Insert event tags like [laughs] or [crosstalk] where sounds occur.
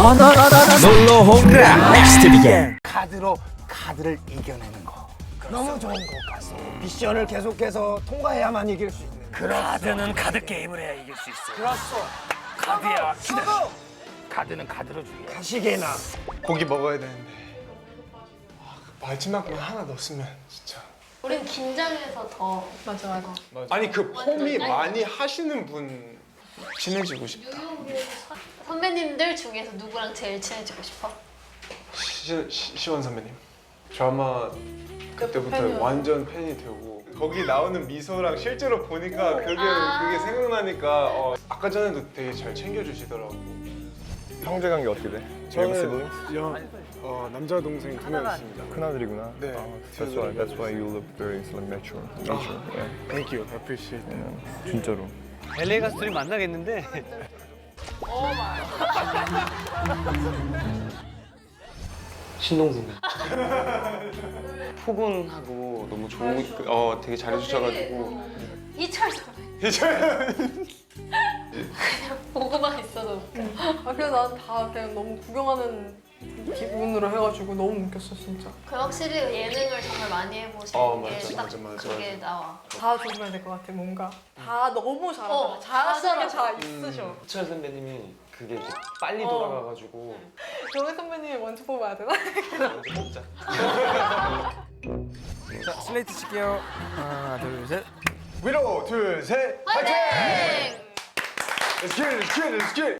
놀러 오라 넥스트 비겐 카드로 카드를 이겨내는 거. 너무 좋은 것 같습니다. 미션을 계속해서 통과해야만 이길 수 있는. 카드는 카드 게임을 해야 이길 수 있어. 그렇소. 카드야. 서브. 카드는 카드로 죽여. 가시게나. 고기 먹어야 되는데 아, 그 마지막만 하나 넣었으면 진짜 우린 긴장해서 더 맞아 맞아. 아니 그 폼이 많이 하시는 분 친해지고 싶다 선배님들 중에서 누구랑 제일 친해지고 싶어? 시, 시, 시원 선배님 드라마 그때부터 완전 팬이 되고 거기 나오는 미소랑 실제로 보니까 그게 아. 그게 생각나니까 어, 아까 전에도 되게 잘 챙겨주시더라고 형제 관계 어떻게 돼? 저는 여, 어, 남자 동생 두 명 있습니다 큰아들이구나. 네. 아, that's why that's why you look very like mature. mature. yeah. Thank you, I appreciate it yeah. 진짜로. LA 가서 둘이 만나겠는데. [laughs] 신동생 [laughs] 포근하고 너무 좋은 어 되게 잘해주셔가지고 이철 선배. [laughs] 그냥 보고만 있어도 웃겨. 아 그래 난다 그냥 너무 구경하는 기분으로 해가지고 너무 웃겼어 진짜. 그 확실히 예능을 정말 많이 해보시는 어, 게 맞아, 딱 맞아, 맞아, 그게 나와. 다 적응해야 될 것 같아 뭔가. 다 너무 잘하잖아. 어, 잘하시는 게 다. 있으셔. 희철 선배님이 그게 이제 빨리 어. 돌아가가지고 정혜 선배님이 먼저 뽑아야 되나? 먼저 먹자 [laughs] 자 슬레이트 칠게요 하나 둘 셋 위로 둘셋 파이팅! 화이팅! Let's get it, let's get it, let's get it!